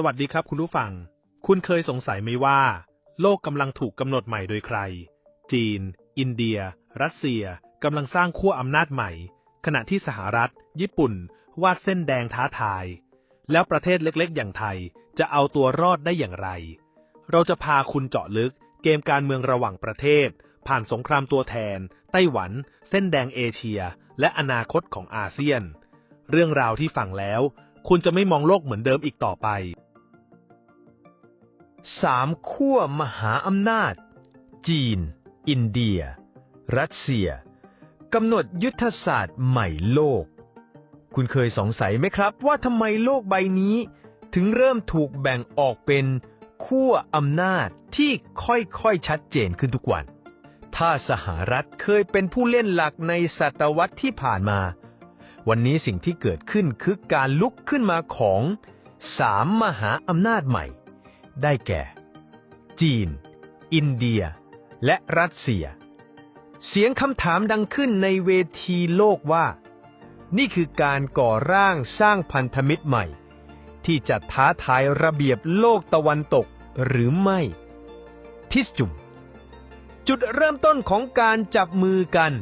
สวัสดีครับคุณผู้ฟัง คุณเคยสงสัยไหมว่า โลกกำลังถูกกำหนดใหม่โดยใคร จีน อินเดีย รัสเซียกำลังสร้างขั้วอำนาจใหม่ ขณะที่สหรัฐ ญี่ปุ่น วาดเส้นแดงท้าทาย แล้วประเทศเล็กๆ อย่างไทยจะเอาตัวรอดได้อย่างไร เราจะพาคุณเจาะลึกเกมการเมืองระหว่างประเทศ ผ่านสงครามตัวแทน ไต้หวัน เส้นแดงเอเชีย และอนาคตของอาเซียน เรื่องราวที่ฟังแล้ว คุณจะไม่มองโลกเหมือนเดิมอีกต่อไป สามขั้วมหาอำนาจ จีน อินเดีย รัสเซียกำหนดยุทธศาสตร์ใหม่โลก คุณเคยสงสัยไหมครับว่าทำไมโลกใบนี้ ถึงเริ่มถูกแบ่งออกเป็นขั้วอำนาจที่ค่อยๆชัดเจนขึ้นทุกวัน ถ้าสหรัฐเคยเป็นผู้เล่นหลักในศตวรรษที่ผ่านมา วันนี้สิ่งที่เกิดขึ้นคือการลุกขึ้นมาของสามมหาอำนาจใหม่ ได้แก่ จีน อินเดีย และรัสเซีย เสียงคำถามดังขึ้นในเวทีโลกว่า นี่คือการก่อร่างสร้างพันธมิตรใหม่ ที่จะท้าทายระเบียบโลกตะวันตกหรือไม่ ทิสจุม จุดเริ่มต้นของการจับมือกัน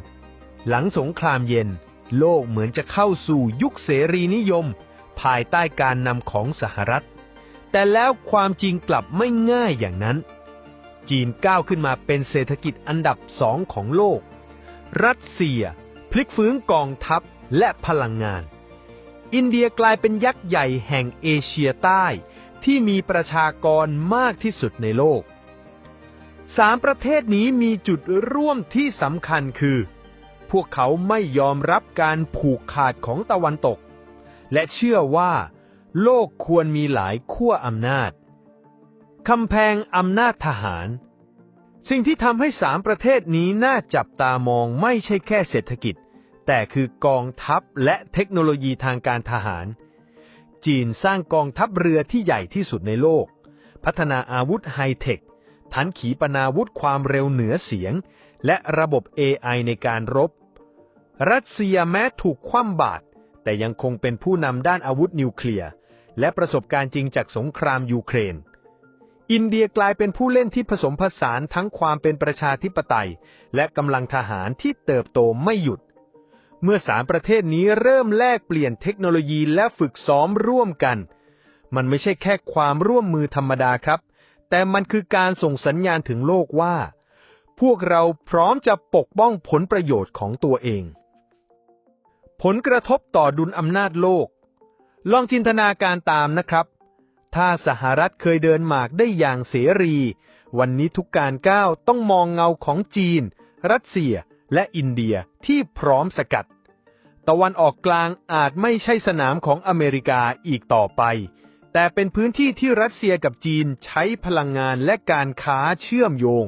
หลังสงครามเย็น โลกเหมือนจะเข้าสู่ยุคเสรีนิยม ภายใต้การนำของสหรัฐ แต่แล้วความจริงกลับไม่ง่ายอย่างนั้น จีนก้าวขึ้นมาเป็นเศรษฐกิจอันดับสองของโลก รัสเซีย พลิกฟื้นกองทัพและพลังงาน อินเดียกลายเป็นยักษ์ใหญ่แห่งเอเชียใต้ที่มีประชากรมากที่สุดในโลกสามประเทศนี้มีจุดร่วมที่สำคัญคือ พวกเขาไม่ยอมรับการผูกขาดของตะวันตก และเชื่อว่า โลกควรมีหลายขั้วอำนาจ คำแพงอำนาจทหาร สิ่งที่ทำให้สามประเทศนี้น่าจับตามองไม่ใช่แค่เศรษฐกิจ แต่คือกองทัพและเทคโนโลยีทางการทหาร จีนสร้างกองทัพเรือที่ใหญ่ที่สุดในโลก พัฒนาอาวุธไฮเทคทันขีปนาวุธความเร็วเหนือเสียง และระบบ AI ในการรบ รัสเซียแม้ถูกคว่ำบาตรแต่ยังคงเป็นผู้นำด้านอาวุธนิวเคลียร์ และประสบการณ์จริงจากสงครามยูเครน อินเดียกลายเป็นผู้เล่นที่ผสมผสานทั้งความเป็นประชาธิปไตย และกำลังทหารที่เติบโตไม่หยุด เมื่อสามประเทศนี้เริ่มแลกเปลี่ยนเทคโนโลยีและฝึกซ้อมร่วมกัน มันไม่ใช่แค่ความร่วมมือธรรมดาครับ แต่มันคือการส่งสัญญาณถึงโลกว่า พวกเราพร้อมจะปกป้องผลประโยชน์ของตัวเองผลกระทบต่อดุลอำนาจโลก ลองจินตนาการตามนะครับ ถ้าสหรัฐเคยเดินหมากได้อย่างเสรี วันนี้ทุกการก้าวต้องมองเงาของจีน รัสเซียและอินเดียที่พร้อมสกัด ตะวันออกกลางอาจไม่ใช่สนามของอเมริกาอีกต่อไป แต่เป็นพื้นที่ที่รัสเซียกับจีนใช้พลังงานและการค้าเชื่อมโยง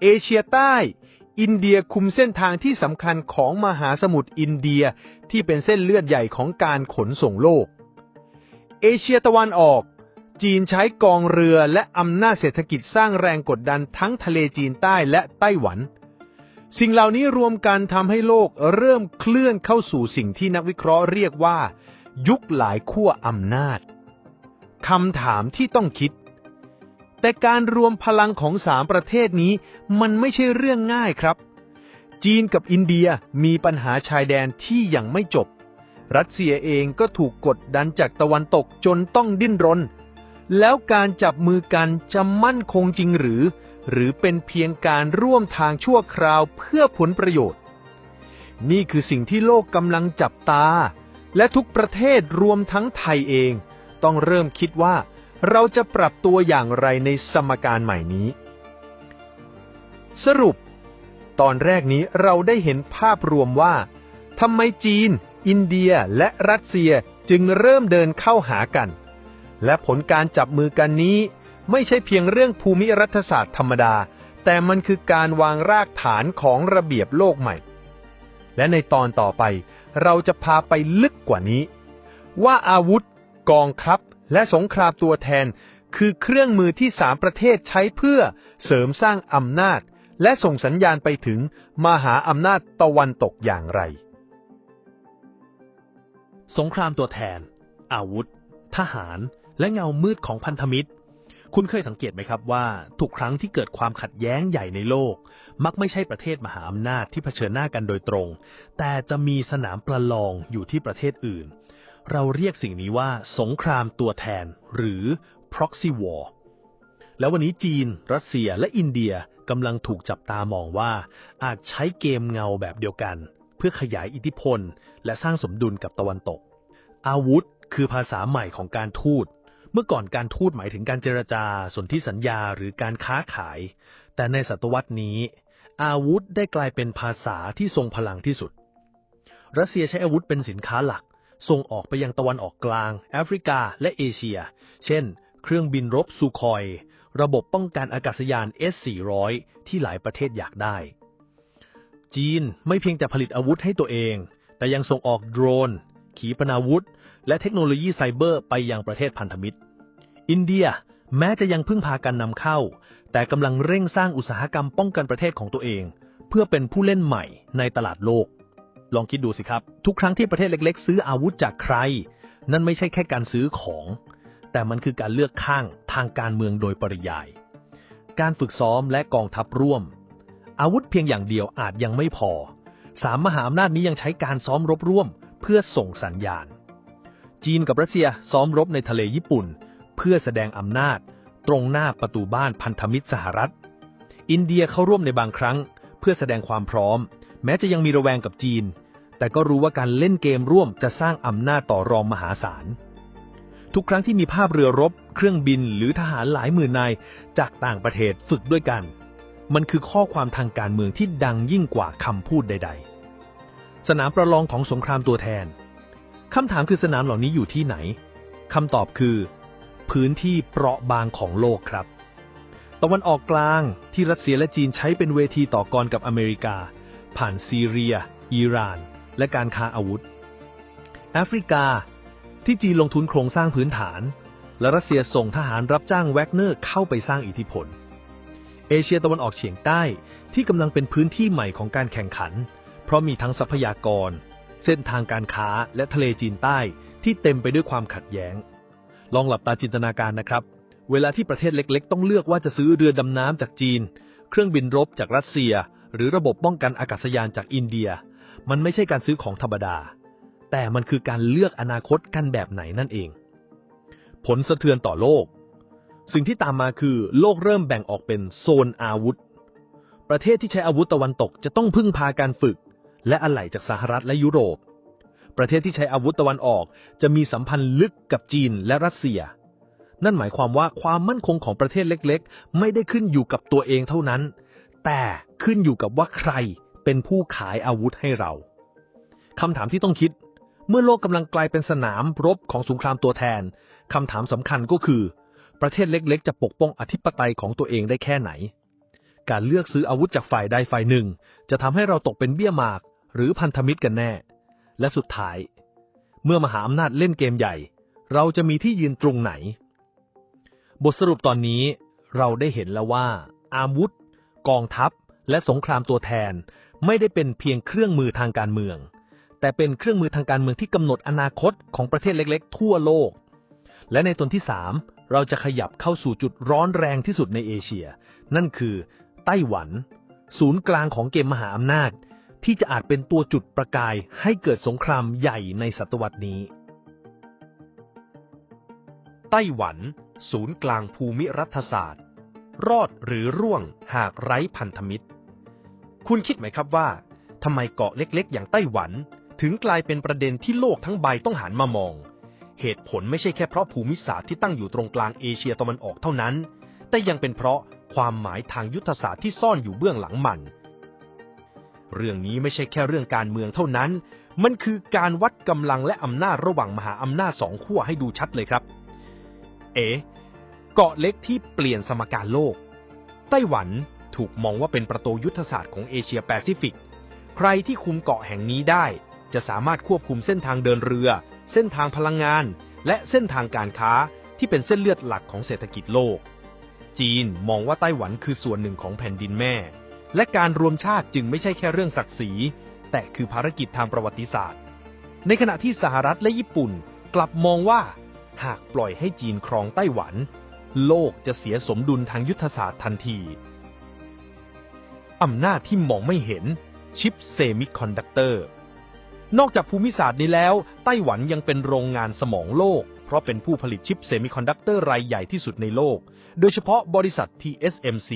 เอเชียใต้ อินเดียคุมเส้นทางที่สำคัญของมหาสมุทรอินเดียที่เป็นเส้นเลือดใหญ่ของการขนส่งโลก เอเชียตะวันออก จีนใช้กองเรือและอำนาจเศรษฐกิจสร้างแรงกดดันทั้งทะเลจีนใต้และไต้หวัน สิ่งเหล่านี้รวมกันทำให้โลกเริ่มเคลื่อนเข้าสู่สิ่งที่นักวิเคราะห์เรียกว่า ยุคหลายขั้วอำนาจคำถามที่ต้องคิด แต่การรวมพลังของสามประเทศนี้มันไม่ใช่เรื่องง่ายครับ จีนกับอินเดียมีปัญหาชายแดนที่ยังไม่จบ รัสเซียเองก็ถูกกดดันจากตะวันตกจนต้องดิ้นรน แล้วการจับมือกันจะมั่นคงจริงหรือ หรือเป็นเพียงการร่วมทางชั่วคราวเพื่อผลประโยชน์ นี่คือสิ่งที่โลกกำลังจับตา และทุกประเทศรวมทั้งไทยเอง ต้องเริ่มคิดว่า เราจะปรับตัวอย่างไรในสมการใหม่นี้ สรุป ตอนแรกนี้เราได้เห็นภาพรวมว่าทำไมจีน อินเดียและรัสเซียจึงเริ่มเดินเข้าหากัน และผลการจับมือกันนี้ ไม่ใช่เพียงเรื่องภูมิรัฐศาสตร์ธรรมดา แต่มันคือการวางรากฐานของระเบียบโลกใหม่ และในตอนต่อไป เราจะพาไปลึกกว่านี้ ว่าอาวุธ กองทัพ และสงครามตัวแทน คือเครื่องมือที่สามประเทศใช้เพื่อเสริมสร้างอำนาจ และส่งสัญญาณไปถึงมหาอำนาจตะวันตกอย่างไร สงครามตัวแทน อาวุธ ทหาร และเงามืดของพันธมิตร คุณเคยสังเกตไหมครับว่า ทุกครั้งที่เกิดความขัดแย้งใหญ่ในโลก มักไม่ใช่ประเทศมหาอำนาจที่เผชิญหน้ากันโดยตรง แต่จะมีสนามประลองอยู่ที่ประเทศอื่น เราเรียกสิ่งนี้ว่าสงครามตัวแทน หรือ proxy war แล้ววันนี้จีน รัสเซียและอินเดียกำลังถูกจับตามองว่า อาจใช้เกมเงาแบบเดียวกัน เพื่อขยายอิทธิพล และสร้างสมดุลกับตะวันตก อาวุธคือภาษาใหม่ของการทูต เมื่อก่อนการทูตหมายถึงการเจรจา สนธิสัญญาหรือการค้าขาย แต่ในศตวรรษนี้ อาวุธได้กลายเป็นภาษาที่ทรงพลังที่สุด รัสเซียใช้อาวุธเป็นสินค้าหลัก ส่งออกไปยังตะวันออกกลาง แอฟริกา และเอเชีย เช่น เครื่องบินรบซูคอย ระบบป้องกันอากาศยาน S-400 ที่หลายประเทศอยากได้ จีนไม่เพียงแต่ผลิตอาวุธให้ตัวเอง แต่ยังส่งออกโดรน ขีปนาวุธ และเทคโนโลยีไซเบอร์ไปยังประเทศพันธมิตร อินเดียแม้จะยังพึ่งพาการนำเข้า แต่กำลังเร่งสร้างอุตสาหกรรมป้องกันประเทศของตัวเอง เพื่อเป็นผู้เล่นใหม่ในตลาดโลก ลองคิดดูสิครับ ทุกครั้งที่ประเทศเล็ก ๆ ซื้ออาวุธจากใคร นั่นไม่ใช่แค่การซื้อของ แต่มันคือการเลือกข้างทางการเมืองโดยปริยาย การฝึกซ้อมและกองทัพร่วม อาวุธเพียงอย่างเดียวอาจยังไม่พอ สามมหาอำนาจนี้ยังใช้การซ้อมรบร่วม เพื่อส่งสัญญาณ จีนกับรัสเซียซ้อมรบในทะเลญี่ปุ่น เพื่อแสดงอำนาจ ตรงหน้าประตูบ้านพันธมิตรสหรัฐ อินเดียเข้าร่วมในบางครั้ง เพื่อแสดงความพร้อม แม้จะยังมีระแวงกับจีน แต่ก็รู้ว่าการเล่นเกมร่วมจะสร้างอำนาจต่อรองมหาศาล ทุกครั้งที่มีภาพเรือรบ เครื่องบินหรือทหารหลายหมื่นนายจากต่างประเทศฝึกด้วยกัน มันคือข้อความทางการเมืองที่ดังยิ่งกว่าคำพูดใด ๆ สนามประลองของสงครามตัวแทนคำถามคือสนามเหล่านี้อยู่ที่ไหนคำตอบคือ พื้นที่เปราะบางของโลกครับ ตะวันออกกลางที่รัสเซียและจีนใช้เป็นเวทีต่อกรกับอเมริกา ผ่านซีเรีย อิหร่าน และการค้าอาวุธ แอฟริกา ที่จีนลงทุนโครงสร้างพื้นฐาน และรัสเซียส่งทหารรับจ้างแวกเนอร์เข้าไปสร้างอิทธิพล เอเชียตะวันออกเฉียงใต้ที่กำลังเป็นพื้นที่ใหม่ของการแข่งขัน เพราะมีทั้งทรัพยากร เส้นทางการค้าและทะเลจีนใต้ที่เต็มไปด้วยความขัดแย้ง ลองหลับตาจินตนาการนะครับ เวลาที่ประเทศเล็ก ๆ ต้องเลือกว่าจะซื้อเรือดำน้ำจากจีน เครื่องบินรบจากรัสเซีย หรือระบบป้องกันอากาศยานจากอินเดีย มันไม่ใช่การซื้อของธรรมดา แต่มันคือการเลือกอนาคตกันแบบไหนนั่นเอง ผลสะเทือนต่อโลก สิ่งที่ตามมาคือโลกเริ่มแบ่งออกเป็นโซนอาวุธ ประเทศที่ใช้อาวุธตะวันตกจะต้องพึ่งพาการฝึก และอะไหล่จากสหรัฐและยุโรป ประเทศที่ใช้อาวุธตะวันออกจะมีสัมพันธ์ลึกกับจีนและรัสเซียนั่นหมายความว่าความมั่นคงของประเทศเล็กๆ ไม่ได้ขึ้นอยู่กับตัวเองเท่านั้น แต่ขึ้นอยู่กับว่าใคร เป็นผู้ขายอาวุธให้เราคำถามที่ต้องคิด เมื่อโลกกำลังกลายเป็นสนามรบของสงครามตัวแทนคำถามสำคัญก็คือ ประเทศเล็กๆ จะปกป้องอธิปไตยของตัวเองได้แค่ไหน การเลือกซื้ออาวุธจากฝ่ายใดฝ่ายหนึ่ง จะทำให้เราตกเป็นเบี้ยหมาก หรือพันธมิตรกันแน่ และสุดท้าย เมื่อมหาอำนาจเล่นเกมใหญ่ เราจะมีที่ยืนตรงไหน บทสรุปตอนนี้เราได้เห็นแล้วว่า อาวุธ กองทัพ และสงครามตัวแทน ไม่ได้เป็นเพียงเครื่องมือทางการเมือง แต่เป็นเครื่องมือทางการเมืองที่กำหนดอนาคตของประเทศเล็กๆ ทั่วโลก และในตอนที่สามเราจะขยับเข้าสู่จุดร้อนแรงที่สุดในเอเชีย นั่นคือ ไต้หวัน ศูนย์กลางของเกมมหาอำนาจ ที่จะอาจเป็นตัวจุดประกายให้เกิดสงครามใหญ่ในศตวรรษนี้ ไต้หวัน ศูนย์กลางภูมิรัฐศาสตร์ รอดหรือร่วงหากไร้พันธมิตร คุณคิดไหมครับว่าทำไมเกาะเล็กๆ อย่างไต้หวัน ถึงกลายเป็นประเด็นที่โลกทั้งใบต้องหันมามอง เหตุผลไม่ใช่แค่เพราะภูมิศาสตร์ที่ตั้งอยู่ตรงกลางเอเชียตะวันออกเท่านั้น แต่ยังเป็นเพราะความหมายทางยุทธศาสตร์ที่ซ่อนอยู่เบื้องหลังมัน เรื่องนี้ไม่ใช่แค่เรื่องการเมืองเท่านั้น มันคือการวัดกำลังและอำนาจระหว่างมหาอำนาจสองขั้วให้ดูชัดเลยครับ เอ๋เกาะเล็กที่เปลี่ยนสมการโลก ไต้หวัน ถูกมองว่าเป็นประตูยุทธศาสตร์ของเอเชียแปซิฟิก ใครที่คุมเกาะแห่งนี้ได้ จะสามารถควบคุมเส้นทางเดินเรือ เส้นทางพลังงาน และเส้นทางการค้าที่เป็นเส้นเลือดหลักของเศรษฐกิจโลก จีนมองว่าไต้หวันคือส่วนหนึ่งของแผ่นดินแม่ และการรวมชาติจึงไม่ใช่แค่เรื่องศักดิ์ศรี แต่คือภารกิจทางประวัติศาสตร์ ในขณะที่สหรัฐและญี่ปุ่นกลับมองว่าหากปล่อยให้จีนครองไต้หวัน โลกจะเสียสมดุลทางยุทธศาสตร์ทันที อำนาจที่มองไม่เห็นชิปเซมิคอนดักเตอร์ นอกจากภูมิศาสตร์นี้แล้ว ไต้หวันยังเป็นโรงงานสมองโลก เพราะเป็นผู้ผลิตชิปเซมิคอนดักเตอร์รายใหญ่ที่สุดในโลก โดยเฉพาะบริษัท TSMC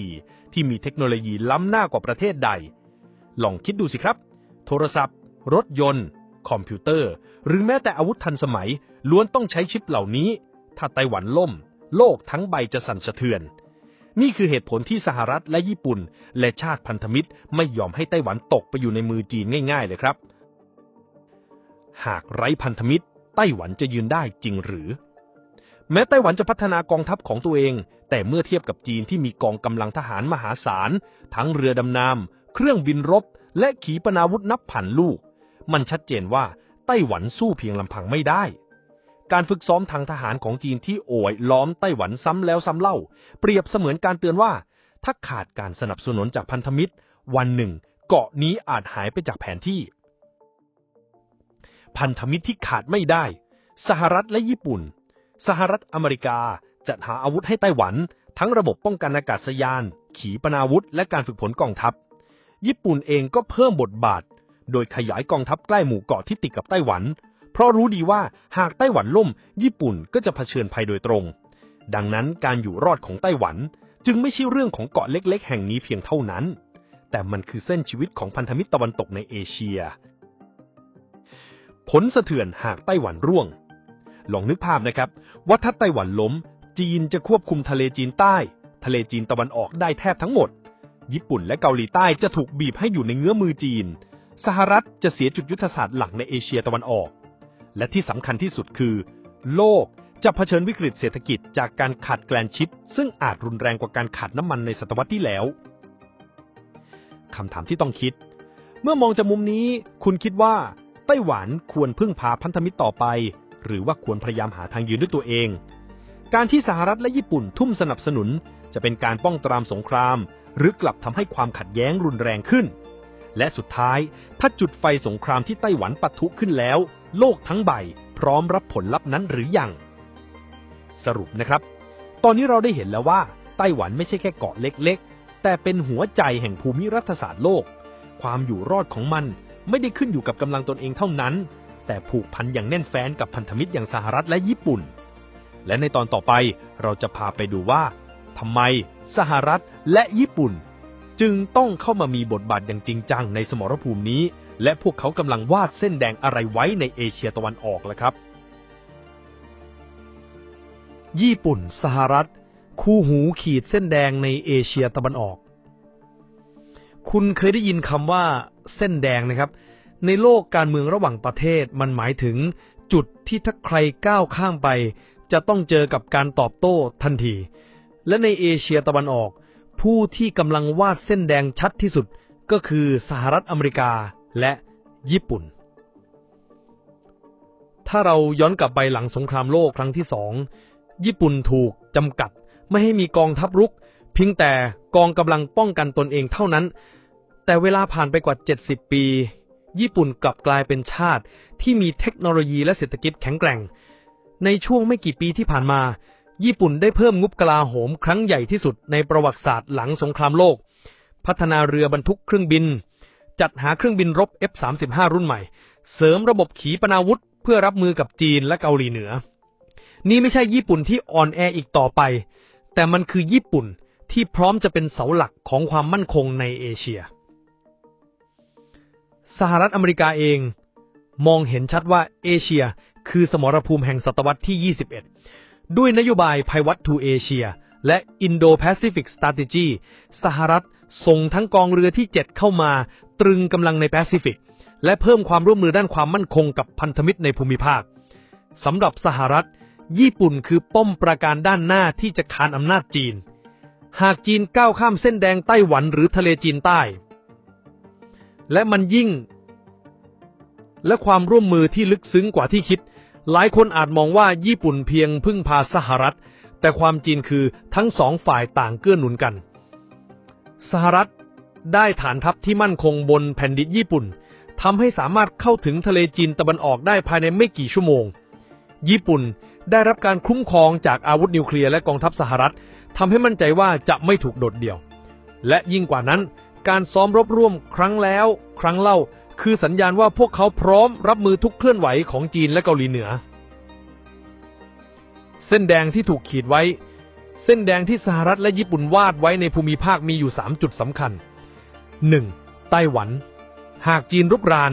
ที่มีเทคโนโลยีล้ำหน้ากว่าประเทศใด ลองคิดดูสิครับ โทรศัพท์ รถยนต์ คอมพิวเตอร์ หรือแม้แต่อาวุธทันสมัย ล้วนต้องใช้ชิปเหล่านี้ ถ้าไต้หวันล่ม โลกทั้งใบจะสั่นสะเทือน นี่คือเหตุผลที่สหรัฐและญี่ปุ่น และชาติพันธมิตรไม่ยอมให้ไต้หวันตกไปอยู่ในมือจีนง่ายๆเลยครับ หากไร้พันธมิตร ไต้หวันจะยืนได้จริงหรือ แม้ไต้หวันจะพัฒนากองทัพของตัวเอง แต่เมื่อเทียบกับจีนที่มีกองกำลังทหารมหาศาล ทั้งเรือดำน้ำเครื่องบินรบ และขีปนาวุธนับพันลูก มันชัดเจนว่าไต้หวันสู้เพียงลำพังไม่ได้ การฝึกซ้อมทางทหารของจีนที่โอยล้อมไต้หวันซ้ำแล้วซ้ำเล่า เปรียบเสมือนการเตือนว่า ถ้าขาดการสนับสนุนจากพันธมิตร วันหนึ่ง เกาะนี้อาจหายไปจากแผนที่ พันธมิตรที่ขาดไม่ได้ สหรัฐและญี่ปุ่น สหรัฐอเมริกาจัดหาอาวุธให้ไต้หวัน ทั้งระบบป้องกันอากาศยาน ขีปนาวุธ และการฝึกฝนกองทัพ ญี่ปุ่นเองก็เพิ่มบทบาท โดยขยายกองทัพใกล้หมู่เกาะที่ติดกับไต้หวัน เพราะรู้ดีว่าหากไต้หวันล่ม ญี่ปุ่นก็จะเผชิญภัยโดยตรง ดังนั้นการอยู่รอดของไต้หวันจึงไม่ใช่เรื่องของเกาะเล็ก ๆ แห่งนี้เพียงเท่านั้น แต่มันคือเส้นชีวิตของพันธมิตรตะวันตกในเอเชีย ผลสะเทือนหากไต้หวันร่วง ลองนึกภาพนะครับ ว่าถ้าไต้หวันล้ม จีนจะควบคุมทะเลจีนใต้ ทะเลจีนตะวันออกได้แทบทั้งหมด ญี่ปุ่นและเกาหลีใต้จะถูกบีบให้อยู่ในเงื้อมือจีน สหรัฐจะเสียจุดยุทธศาสตร์หลักในเอเชียตะวันออก และที่สำคัญที่สุดคือ โลกจะเผชิญวิกฤตเศรษฐกิจจากการขาดแคลนชิป ซึ่งอาจรุนแรงกว่าการขาดน้ำมันในศตวรรษที่แล้วคำถามที่ต้องคิด เมื่อมองจากมุมนี้ คุณคิดว่า ไต้หวันควรพึ่งพาพันธมิตรต่อไป หรือว่าควรพยายามหาทางยืนด้วยตัวเอง การที่สหรัฐและญี่ปุ่นทุ่มสนับสนุน จะเป็นการป้องปรามสงคราม หรือกลับทำให้ความขัดแย้งรุนแรงขึ้น และสุดท้ายถ้าจุดไฟสงครามที่ไต้หวันปะทุขึ้นแล้ว โลกทั้งใบ พร้อมรับผลลัพธ์นั้นหรือยัง สรุปนะครับ ตอนนี้เราได้เห็นแล้วว่า ไต้หวันไม่ใช่แค่เกาะเล็กๆ แต่เป็นหัวใจแห่งภูมิรัฐศาสตร์โลก ความอยู่รอดของมันไม่ได้ขึ้นอยู่กับกำลังตนเองเท่านั้น แต่ผูกพันอย่างแน่นแฟ้นกับพันธมิตรอย่างสหรัฐและญี่ปุ่น และในตอนต่อไปเราจะพาไปดูว่าทำไม สหรัฐและญี่ปุ่น จึงต้องเข้ามามีบทบาทอย่างจริงจังในสมรภูมินี้ และพวกเขากำลังวาดเส้นแดงอะไรไว้ในเอเชียตะวันออกล่ะครับ ญี่ปุ่น สหรัฐ คู่หูขีดเส้นแดงในเอเชียตะวันออก คุณเคยได้ยินคำว่า เส้นแดงนะครับ ในโลกการเมืองระหว่างประเทศมันหมายถึงจุดที่ถ้าใครก้าวข้ามไป จะต้องเจอกับการตอบโต้ทันที และในเอเชียตะวันออก ผู้ที่กำลังวาดเส้นแดงชัดที่สุดก็คือสหรัฐอเมริกา และญี่ปุ่น ถ้าเราย้อนกลับไปหลังสงครามโลกครั้งที่สองญี่ปุ่นถูกจำกัดไม่ให้มีกองทัพรุก เพียงแต่กองกำลังป้องกันตนเองเท่านั้น แต่เวลาผ่านไปกว่า 70 ปี ญี่ปุ่นกลับกลายเป็นชาติที่มีเทคโนโลยีและเศรษฐกิจแข็งแกร่ง ในช่วงไม่กี่ปีที่ผ่านมา ญี่ปุ่นได้เพิ่มงบกลาโหมครั้งใหญ่ที่สุดในประวัติศาสตร์หลังสงครามโลก พัฒนาเรือบรรทุกเครื่องบิน จัดหาเครื่องบินรบ F-35 รุ่นใหม่ เสริมระบบขีปนาวุธ เพื่อรับมือกับจีนและเกาหลีเหนือ นี่ไม่ใช่ญี่ปุ่นที่อ่อนแออีกต่อไป แต่มันคือญี่ปุ่นที่พร้อมจะเป็นเสาหลักของความมั่นคงในเอเชีย สหรัฐอเมริกาเอง มองเห็นชัดว่าเอเชียคือสมรภูมิแห่งศตวรรษที่ 21 ด้วยนโยบาย Pivot to Asia และ Indo-Pacific Strategy สหรัฐ ส่งทั้งกองเรือที่ 7 เข้ามา ตรึงกำลังในแปซิฟิก และเพิ่มความร่วมมือด้านความมั่นคงกับพันธมิตรในภูมิภาคสำหรับสหรัฐ ญี่ปุ่นคือป้อมปราการด้านหน้าที่จะคานอำนาจจีน หากจีนก้าวข้ามเส้นแดงไต้หวันหรือทะเลจีนใต้ และมันยิ่ง และความร่วมมือที่ลึกซึ้งกว่าที่คิด หลายคนอาจมองว่าญี่ปุ่นเพียงพึ่งพาสหรัฐ แต่ความจริงคือทั้งสองฝ่ายต่างเกื้อหนุนกัน สหรัฐได้ฐานทัพที่มั่นคงบนแผ่นดินญี่ปุ่นทำให้สามารถเข้าถึงทะเลจีนตะวันออกได้ภายในไม่กี่ชั่วโมง ญี่ปุ่นได้รับการคุ้มครองจากอาวุธนิวเคลียร์และกองทัพสหรัฐทำให้มั่นใจว่าจะไม่ถูกโดดเดี่ยว และยิ่งกว่านั้น การซ้อมรบร่วมครั้งแล้ว ครั้งเล่า คือสัญญาณว่าพวกเขาพร้อมรับมือทุกเคลื่อนไหวของจีนและเกาหลีเหนือ เส้นแดงที่ถูกขีดไว้ เส้นแดงที่สหรัฐและญี่ปุ่นวาดไว้ในภูมิภาคมีอยู่ 3 จุดสำคัญ 1. ไต้หวัน หากจีนรุกราน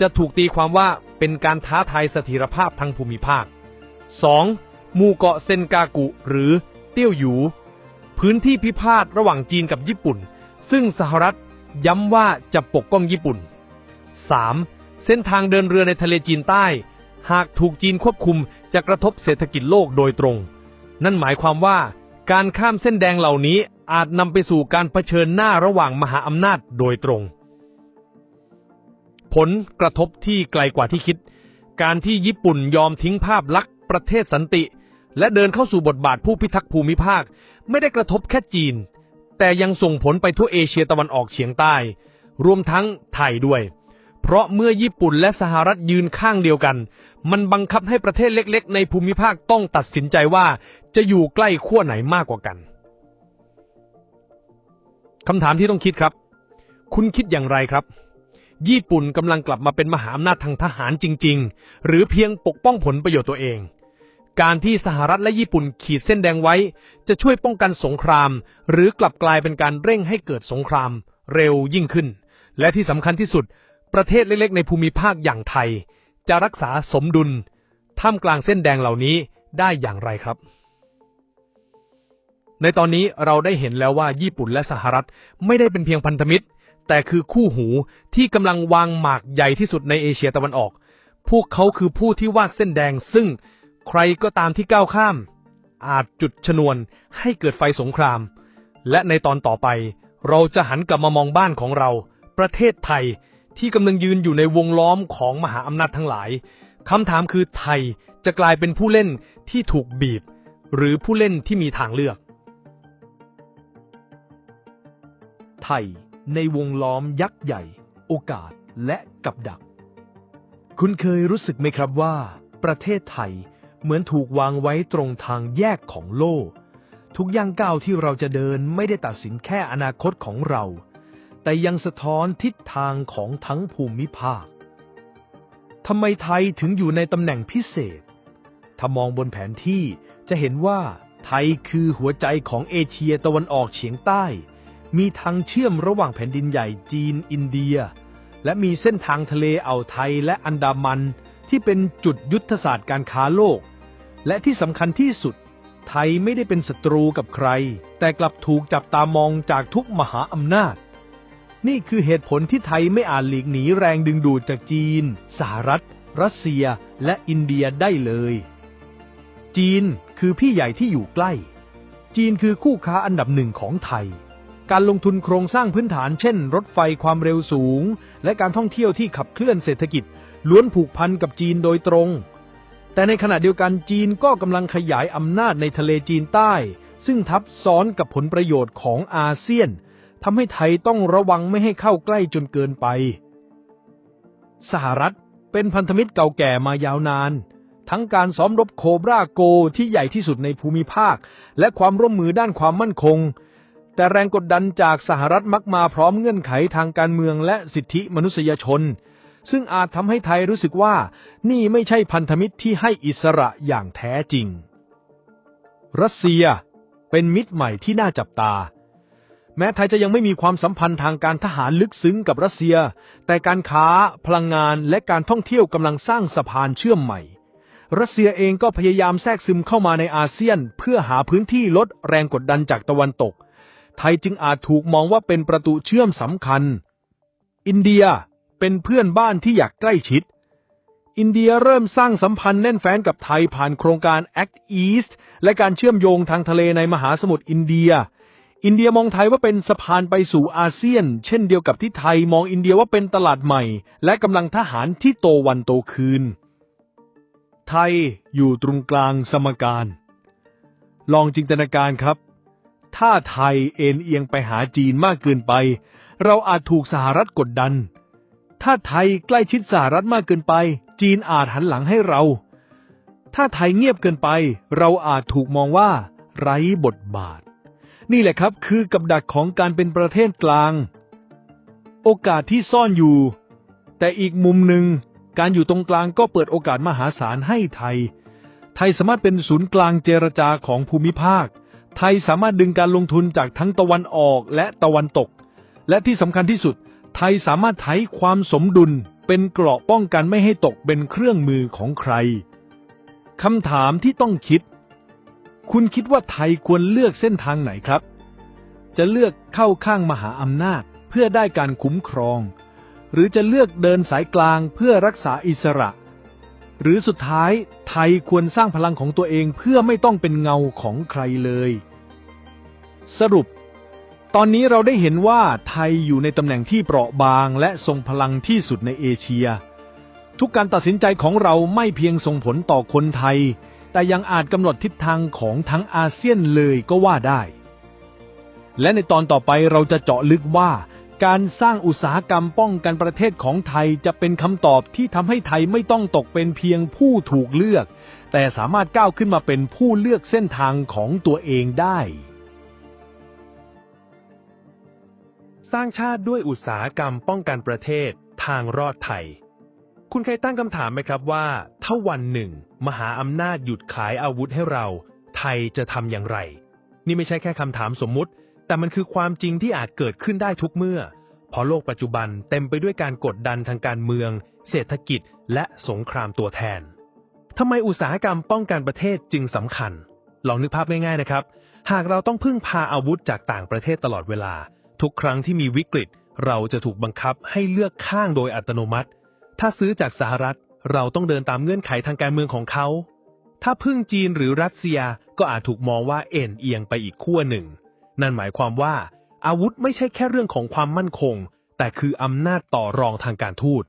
จะถูกตีความว่าเป็นการท้าทายเสถียรภาพทางภูมิภาค 2. หมู่เกาะเซนกากุ หรือเตี้ยวหยู พื้นที่พิพาทระหว่างจีนกับญี่ปุ่น ซึ่งสหรัฐย้ำว่าจะปกป้องญี่ปุ่น 3. เส้นทางเดินเรือในทะเลจีนใต้ หากถูกจีนควบคุมจะกระทบเศรษฐกิจโลกโดยตรง นั่นหมายความว่า การข้ามเส้นแดงเหล่านี้อาจนำไปสู่การเผชิญหน้าระหว่างมหาอำนาจโดยตรง ผลกระทบที่ไกลกว่าที่คิด การที่ญี่ปุ่นยอมทิ้งภาพลักษณ์ประเทศสันติ และเดินเข้าสู่บทบาทผู้พิทักษ์ภูมิภาค ไม่ได้กระทบแค่จีน แต่ยังส่งผลไปทั่วเอเชียตะวันออกเฉียงใต้ รวมทั้งไทยด้วย เพราะเมื่อญี่ปุ่นและสหรัฐยืนข้างเดียวกัน มันบังคับให้ประเทศเล็ก ๆ ในภูมิภาคต้องตัดสินใจว่าจะอยู่ใกล้ขั้วไหนมากกว่ากันคำถามที่ต้องคิดครับ คุณคิดอย่างไรครับ ญี่ปุ่นกำลังกลับมาเป็นมหาอำนาจทางทหารจริง ๆ หรือเพียงปกป้องผลประโยชน์ตัวเอง การที่สหรัฐและญี่ปุ่นขีดเส้นแดงไว้ จะช่วยป้องกันสงคราม หรือกลับกลายเป็นการเร่งให้เกิดสงคราม เร็วยิ่งขึ้น และที่สำคัญที่สุด ประเทศเล็กๆ ในภูมิภาคอย่างไทย จะรักษาสมดุลท่ามกลางเส้นแดงเหล่านี้ได้อย่างไรครับ ในตอนนี้เราได้เห็นแล้วว่าญี่ปุ่นและสหรัฐไม่ได้เป็นเพียงพันธมิตร แต่คือคู่หูที่กำลังวางหมากใหญ่ที่สุดในเอเชียตะวันออก พวกเขาคือผู้ที่วาดเส้นแดงซึ่งใครก็ตามที่ก้าวข้าม อาจจุดชนวนให้เกิดไฟสงคราม และในตอนต่อไป เราจะหันกลับมามองบ้านของเรา ประเทศไทย ที่กำลังยืนอยู่ในวงล้อมของมหาอำนาจทั้งหลายคำถามคือไทยจะกลายเป็นผู้เล่นที่ถูกบีบ หรือผู้เล่นที่มีทางเลือก ไทยในวงล้อมยักษ์ใหญ่ โอกาสและกับดัก คุณเคยรู้สึกไหมครับว่า ประเทศไทยเหมือนถูกวางไว้ตรงทางแยกของโลกทุกย่างก้าวที่เราจะเดินไม่ได้ตัดสินแค่อนาคตของเรา แต่ยังสะท้อนทิศทางของทั้งภูมิภาคทำไมไทยถึงอยู่ในตำแหน่งพิเศษ ถ้ามองบนแผนที่จะเห็นว่าไทยคือหัวใจของเอเชียตะวันออกเฉียงใต้ มีทางเชื่อมระหว่างแผ่นดินใหญ่จีนอินเดีย และมีเส้นทางทะเลอ่าวไทยและอันดามันที่เป็นจุดยุทธศาสตร์การค้าโลก และที่สำคัญที่สุด ไทยไม่ได้เป็นศัตรูกับใคร แต่กลับถูกจับตามองจากทุกมหาอำนาจ นี่คือเหตุผลที่ไทยไม่อาจหลีกหนีแรงดึงดูดจากจีน สหรัฐ รัสเซีย และอินเดียได้เลย จีนคือพี่ใหญ่ที่อยู่ใกล้ จีนคือคู่ค้าอันดับหนึ่งของไทย การลงทุนโครงสร้างพื้นฐานเช่น รถไฟความเร็วสูง และการท่องเที่ยวที่ขับเคลื่อนเศรษฐกิจ ล้วนผูกพันกับจีนโดยตรง แต่ในขณะเดียวกันจีนก็กำลังขยายอำนาจในทะเลจีนใต้ ซึ่งทับซ้อนกับผลประโยชน์ของอาเซียน ทำให้ไทยต้องระวังไม่ให้เข้าใกล้จนเกินไป สหรัฐเป็นพันธมิตรเก่าแก่มายาวนาน ทั้งการซ้อมรบโคบราโกที่ใหญ่ที่สุดในภูมิภาค และความร่วมมือด้านความมั่นคง แต่แรงกดดันจากสหรัฐมักมาพร้อมเงื่อนไขทางการเมืองและสิทธิมนุษยชน ซึ่งอาจทำให้ไทยรู้สึกว่านี่ไม่ใช่พันธมิตรที่ให้อิสระอย่างแท้จริง รัสเซียเป็นมิตรใหม่ที่น่าจับตา แม้ไทยจะยังไม่มีความสัมพันธ์ทางการทหารลึกซึ้งกับรัสเซีย แต่การค้า พลังงานและการท่องเที่ยวกำลังสร้างสะพานเชื่อมใหม่ รัสเซียเองก็พยายามแทรกซึมเข้ามาในอาเซียน เพื่อหาพื้นที่ลดแรงกดดันจากตะวันตก ไทยจึงอาจถูกมองว่าเป็นประตูเชื่อมสำคัญ อินเดียเป็นเพื่อนบ้านที่อยากใกล้ชิด อินเดียเริ่มสร้างสัมพันธ์แน่นแฟ้นกับไทยผ่านโครงการ Act East และการเชื่อมโยงทางทะเลในมหาสมุทรอินเดีย อินเดียมองไทยว่าเป็นสะพานไปสู่อาเซียน เช่นเดียวกับที่ไทยมองอินเดียว่าเป็นตลาดใหม่ และกำลังทหารที่โตวันโตคืน ไทยอยู่ตรงกลางสมการ ลองจินตนาการครับ ถ้าไทยเอ็นเอียงไปหาจีนมากเกินไป เราอาจถูกสหรัฐกดดัน ถ้าไทยใกล้ชิดสหรัฐมากเกินไป จีนอาจหันหลังให้เรา ถ้าไทยเงียบเกินไป เราอาจถูกมองว่า ไร้บทบาท นี่แหละครับคือกับดักของการเป็นประเทศกลาง โอกาสที่ซ่อนอยู่ แต่อีกมุมหนึ่ง การอยู่ตรงกลางก็เปิดโอกาสมหาศาลให้ไทย ไทยสามารถเป็นศูนย์กลางเจรจาของภูมิภาค ไทยสามารถดึงการลงทุนจากทั้งตะวันออกและตะวันตก และที่สำคัญที่สุด ไทยสามารถไถความสมดุลเป็นเกราะป้องกันไม่ให้ตกเป็นเครื่องมือของใครคำถามที่ต้องคิด คุณคิดว่าไทยควรเลือกเส้นทางไหนครับ จะเลือกเข้าข้างมหาอำนาจเพื่อได้การคุ้มครอง หรือจะเลือกเดินสายกลางเพื่อรักษาอิสระ หรือสุดท้ายไทยควรสร้างพลังของตัวเองเพื่อไม่ต้องเป็นเงาของใครเลย สรุป ตอนนี้เราได้เห็นว่าไทยอยู่ในตำแหน่งที่เปราะบางและทรงพลังที่สุดในเอเชีย ทุกการตัดสินใจของเราไม่เพียงส่งผลต่อคนไทย แต่ยังอาจกำหนดทิศทางของทั้งอาเซียนเลยก็ว่าได้ และในตอนต่อไปเราจะเจาะลึกว่าการสร้างอุตสาหกรรมป้องกันประเทศของไทยจะเป็นคำตอบที่ทำให้ไทยไม่ต้องตกเป็นเพียงผู้ถูกเลือก แต่สามารถก้าวขึ้นมาเป็นผู้เลือกเส้นทางของตัวเองได้ สร้างชาติด้วยอุตสาหกรรมป้องกันประเทศทางรอดไทย คุณเคยตั้งคำถามไหมครับว่า ถ้าวันหนึ่ง มหาอำนาจหยุดขายอาวุธให้เรา ไทยจะทำอย่างไร นี่ไม่ใช่แค่คำถามสมมุติ แต่มันคือความจริงที่อาจเกิดขึ้นได้ทุกเมื่อ เพราะโลกปัจจุบันเต็มไปด้วยการกดดันทางการเมือง เศรษฐกิจ และสงครามตัวแทนทำไมอุตสาหกรรมป้องกันประเทศจึงสำคัญ ลองนึกภาพง่ายๆนะครับ หากเราต้องพึ่งพาอาวุธจากต่างประเทศตลอดเวลา ทุกครั้งที่มีวิกฤต เราจะถูกบังคับให้เลือกข้างโดยอัตโนมัติ ถ้าซื้อจากสหรัฐ เราต้องเดินตามเงื่อนไขทางการเมืองของเขา ถ้าพึ่งจีนหรือรัสเซียก็อาจถูกมองว่าเอ็นเอียงไปอีกขั้วหนึ่ง นั่นหมายความว่า อาวุธไม่ใช่แค่เรื่องของความมั่นคง แต่คืออำนาจต่อรองทางการทูต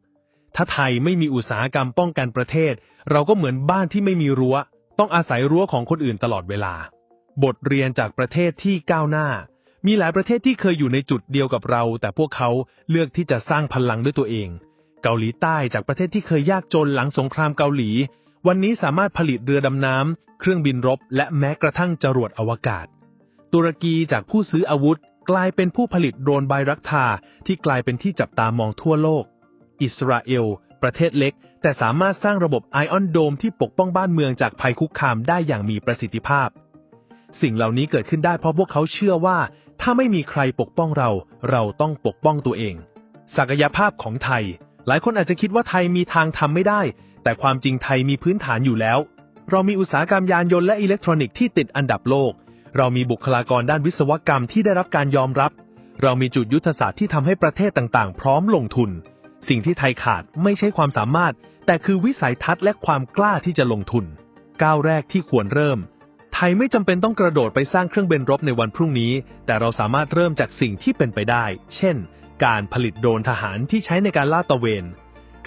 ถ้าไทยไม่มีอุตสาหกรรมป้องกันประเทศ เราก็เหมือนบ้านที่ไม่มีรั้ว ต้องอาศัยรั้วของคนอื่นตลอดเวลา บทเรียนจากประเทศที่ก้าวหน้า มีหลายประเทศที่เคยอยู่ในจุดเดียวกับเรา แต่พวกเขาเลือกที่จะสร้างพลังด้วยตัวเอง เกาหลีใต้จากประเทศที่เคยยากจนหลังสงครามเกาหลี วันนี้สามารถผลิตเรือดำน้ำ เครื่องบินรบ และแม้กระทั่งจรวดอวกาศ ตุรกีจากผู้ซื้ออาวุธ กลายเป็นผู้ผลิตโดรนไบรักทาที่กลายเป็นที่จับตามองทั่วโลก อิสราเอล ประเทศเล็ก แต่สามารถสร้างระบบไอออนโดมที่ปกป้องบ้านเมืองจากภัยคุกคามได้อย่างมีประสิทธิภาพ สิ่งเหล่านี้เกิดขึ้นได้เพราะพวกเขาเชื่อว่า ถ้าไม่มีใครปกป้องเรา เราต้องปกป้องตัวเอง ศักยภาพของไทย หลายคนอาจจะคิดว่าไทยมีทางทำไม่ได้ แต่ความจริงไทยมีพื้นฐานอยู่แล้ว เรามีอุตสาหกรรมยานยนต์และอิเล็กทรอนิกส์ที่ติดอันดับโลก เรามีบุคลากรด้านวิศวกรรมที่ได้รับการยอมรับ เรามีจุดยุทธศาสตร์ที่ทำให้ประเทศต่างๆ พร้อมลงทุน สิ่งที่ไทยขาดไม่ใช่ความสามารถ แต่คือวิสัยทัศน์และความกล้าที่จะลงทุน ก้าวแรกที่ควรเริ่ม ไทยไม่จำเป็นต้องกระโดดไปสร้างเครื่องบินรบในวันพรุ่งนี้ แต่เราสามารถเริ่มจากสิ่งที่เป็นไปได้ เช่น การผลิตโดรนทหารที่ใช้ในการลาดตระเวน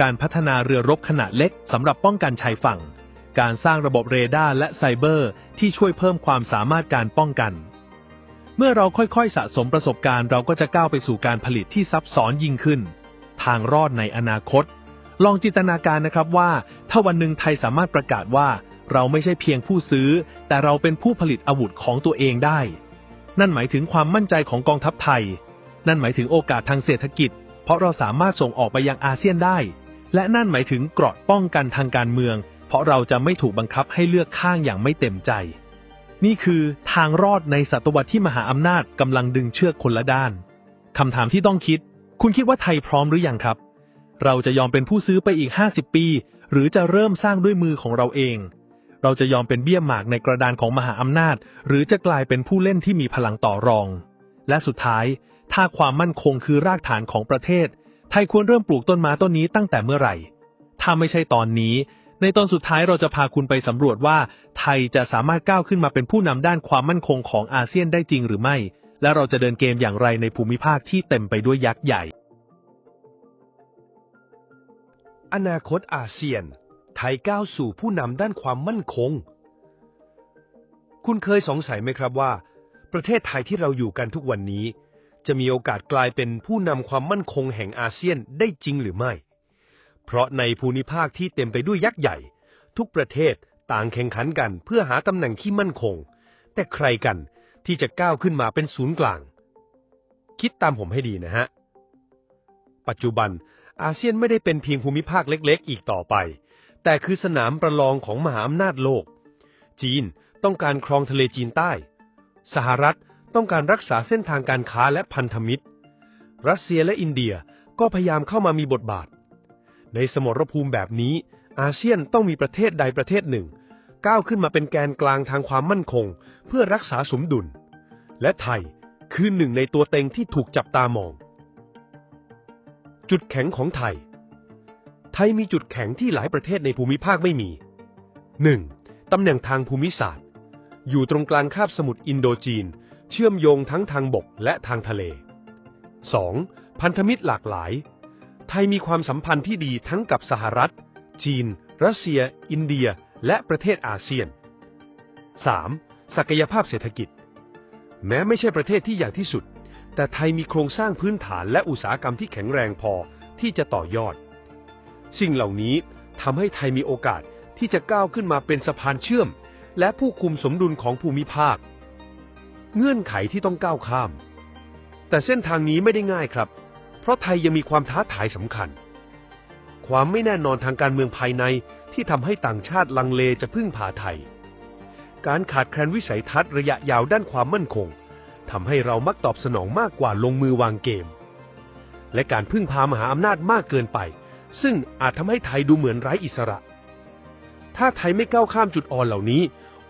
การพัฒนาเรือรบขนาดเล็กสำหรับป้องกันชายฝั่ง การสร้างระบบเรดาร์และไซเบอร์ ที่ช่วยเพิ่มความสามารถการป้องกัน เมื่อเราค่อยๆ สะสมประสบการณ์เราก็จะก้าวไปสู่การผลิตที่ซับซ้อนยิ่งขึ้น ทางรอดในอนาคต ลองจินตนาการนะครับว่า ถ้าวันหนึ่งไทยสามารถประกาศว่า เราไม่ใช่เพียงผู้ซื้อ แต่เราเป็นผู้ผลิตอาวุธของตัวเองได้ นั่นหมายถึงความมั่นใจของกองทัพไทย นั่นหมายถึงโอกาสทางเศรษฐกิจ เพราะเราสามารถส่งออกไปยังอาเซียนได้ และนั่นหมายถึงเกราะป้องกันทางการเมือง เพราะเราจะไม่ถูกบังคับให้เลือกข้างอย่างไม่เต็มใจ นี่คือทางรอดในศตวรรษที่มหาอำนาจกำลังดึงเชือกคนละด้านคำถามที่ต้องคิด คุณคิดว่าไทยพร้อมหรือยังครับ เราจะยอมเป็นผู้ซื้อไปอีก 50 ปี หรือจะเริ่มสร้างด้วยมือของเราเอง เราจะยอมเป็นเบี้ยหมากในกระดานของมหาอำนาจ หรือจะกลายเป็นผู้เล่นที่มีพลังต่อรอง และสุดท้าย ถ้าความมั่นคงคือรากฐานของประเทศ ไทยควรเริ่มปลูกต้นไม้ต้นนี้ตั้งแต่เมื่อไหร่ ถ้าไม่ใช่ตอนนี้ ในตอนสุดท้ายเราจะพาคุณไปสำรวจว่า ไทยจะสามารถก้าวขึ้นมาเป็นผู้นำด้านความมั่นคงของอาเซียนได้จริงหรือไม่ และเราจะเดินเกมอย่างไรในภูมิภาคที่เต็มไปด้วยยักษ์ใหญ่ อนาคตอาเซียน ไทยก้าวสู่ผู้นำด้านความมั่นคง คุณเคยสงสัยไหมครับว่า ประเทศไทยที่เราอยู่กันทุกวันนี้ จะมีโอกาสกลายเป็นผู้นำความมั่นคงแห่งอาเซียนได้จริงหรือไม่ เพราะในภูมิภาคที่เต็มไปด้วยยักษ์ใหญ่ ทุกประเทศต่างแข่งขันกันเพื่อหาตำแหน่งที่มั่นคง แต่ใครกันที่จะก้าวขึ้นมาเป็นศูนย์กลาง คิดตามผมให้ดีนะฮะ ปัจจุบันอาเซียนไม่ได้เป็นเพียงภูมิภาคเล็ก ๆ อีกต่อไป แต่คือสนามประลองของมหาอำนาจโลก จีนต้องการครองทะเลจีนใต้ สหรัฐ ต้องการรักษาเส้นทางการค้าและพันธมิตร รัสเซียและอินเดียก็พยายามเข้ามามีบทบาท ในสมรภูมิแบบนี้ อาเซียนต้องมีประเทศใดประเทศหนึ่ง ก้าวขึ้นมาเป็นแกนกลางทางความมั่นคง เพื่อรักษาสมดุล และไทยคือหนึ่งในตัวเต็งที่ถูกจับตามอง จุดแข็งของไทย ไทยมีจุดแข็งที่หลายประเทศในภูมิภาคไม่มี 1. ตำแหน่งทางภูมิศาสตร์ อยู่ตรงกลางคาบสมุทรอินโดจีน เชื่อมโยงทั้งทางบกและทางทะเล 2. พันธมิตรหลากหลาย ไทยมีความสัมพันธ์ที่ดีทั้งกับสหรัฐ จีน รัสเซีย อินเดีย และประเทศอาเซียน 3. ศักยภาพเศรษฐกิจ แม้ไม่ใช่ประเทศที่ใหญ่ที่สุด แต่ไทยมีโครงสร้างพื้นฐานและอุตสาหกรรมที่แข็งแรงพอที่จะต่อยอด สิ่งเหล่านี้ทำให้ไทยมีโอกาสที่จะก้าวขึ้นมาเป็นสะพานเชื่อม และผู้คุมสมดุลของภูมิภาค เงื่อนไขที่ต้องก้าวข้าม แต่เส้นทางนี้ไม่ได้ง่ายครับ เพราะไทยยังมีความท้าทายสำคัญ ความไม่แน่นอนทางการเมืองภายในที่ทำให้ต่างชาติลังเลจะพึ่งพาไทย การขาดแคลนวิสัยทัศน์ระยะยาวด้านความมั่นคงทำให้เรามักตอบสนองมากกว่าลงมือวางเกม และการพึ่งพามหาอำนาจมากเกินไป ซึ่งอาจทำให้ไทยดูเหมือนไร้อิสระ ถ้าไทยไม่ก้าวข้ามจุดอ่อนเหล่านี้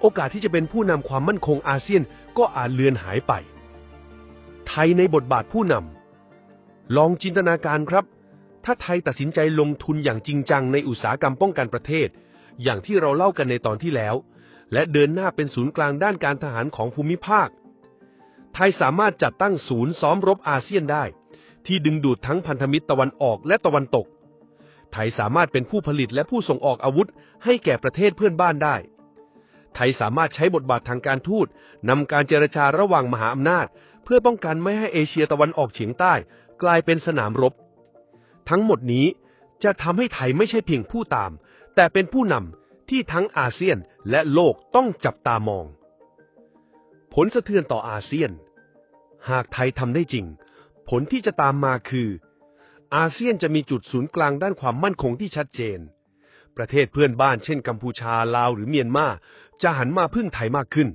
โอกาสที่จะเป็นผู้นำความมั่นคงอาเซียนก็อาจเลือนหายไป ไทยในบทบาทผู้นำลองจินตนาการครับ ถ้าไทยตัดสินใจลงทุนอย่างจริงจังในอุตสาหกรรมป้องกันประเทศ อย่างที่เราเล่ากันในตอนที่แล้ว และเดินหน้าเป็นศูนย์กลางด้านการทหารของภูมิภาค ไทยสามารถจัดตั้งศูนย์ซ้อมรบอาเซียนได้ ที่ดึงดูดทั้งพันธมิตรตะวันออกและตะวันตก ไทยสามารถเป็นผู้ผลิตและผู้ส่งออกอาวุธให้แก่ประเทศเพื่อนบ้านได้ ไทยสามารถใช้บทบาททางการทูตนำการเจรจาระหว่างมหาอำนาจ เพื่อป้องกันไม่ให้เอเชียตะวันออกเฉียงใต้ กลายเป็นสนามรบ ทั้งหมดนี้จะทำให้ไทยไม่ใช่เพียงผู้ตาม แต่เป็นผู้นำที่ทั้งอาเซียนและโลกต้องจับตามอง ผลสะเทือนต่ออาเซียน หากไทยทำได้จริง ผลที่จะตามมาคือ อาเซียนจะมีจุดศูนย์กลางด้านความมั่นคงที่ชัดเจน ประเทศเพื่อนบ้านเช่นกัมพูชาลาวหรือเมียนมา จะหันมาพึ่งไทยมากขึ้น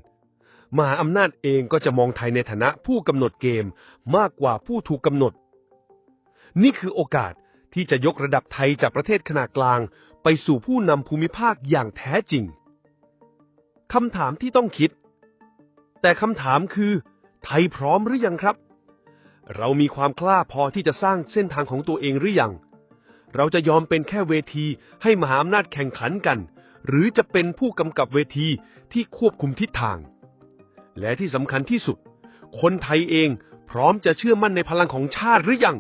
มหาอำนาจเองก็จะมองไทยในฐานะผู้กำหนดเกมมากกว่าผู้ถูกกำหนด นี่คือโอกาสที่จะยกระดับไทยจากประเทศขนาดกลาง ไปสู่ผู้นำภูมิภาคอย่างแท้จริงคำถามที่ต้องคิด แต่คำถามคือ ไทยพร้อมหรือยังครับ เรามีความกล้าพอที่จะสร้างเส้นทางของตัวเองหรือยัง เราจะยอมเป็นแค่เวทีให้มหาอำนาจแข่งขันกัน หรือจะเป็นผู้กำกับเวทีที่ควบคุมทิศทาง และที่สำคัญที่สุด คนไทยเองพร้อมจะเชื่อมั่นในพลังของชาติหรือยัง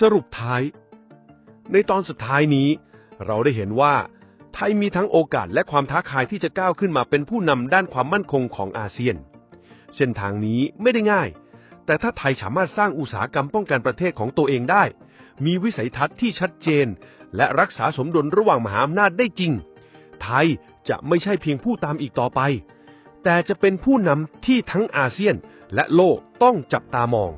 สรุปท้าย ในตอนสุดท้ายนี้ เราได้เห็นว่า ไทยมีทั้งโอกาสและความท้าทายที่จะก้าวขึ้นมาเป็นผู้นำด้านความมั่นคงของอาเซียน เส้นทางนี้ไม่ได้ง่าย แต่ถ้าไทยสามารถสร้างอุตสาหกรรมป้องกันประเทศของตัวเองได้ มีวิสัยทัศน์ที่ชัดเจน และรักษาสมดุลระหว่างมหาอำนาจได้จริง ไทยจะไม่ใช่เพียงผู้ตามอีกต่อไป แต่จะเป็นผู้นำที่ทั้งอาเซียนและโลกต้องจับตามอง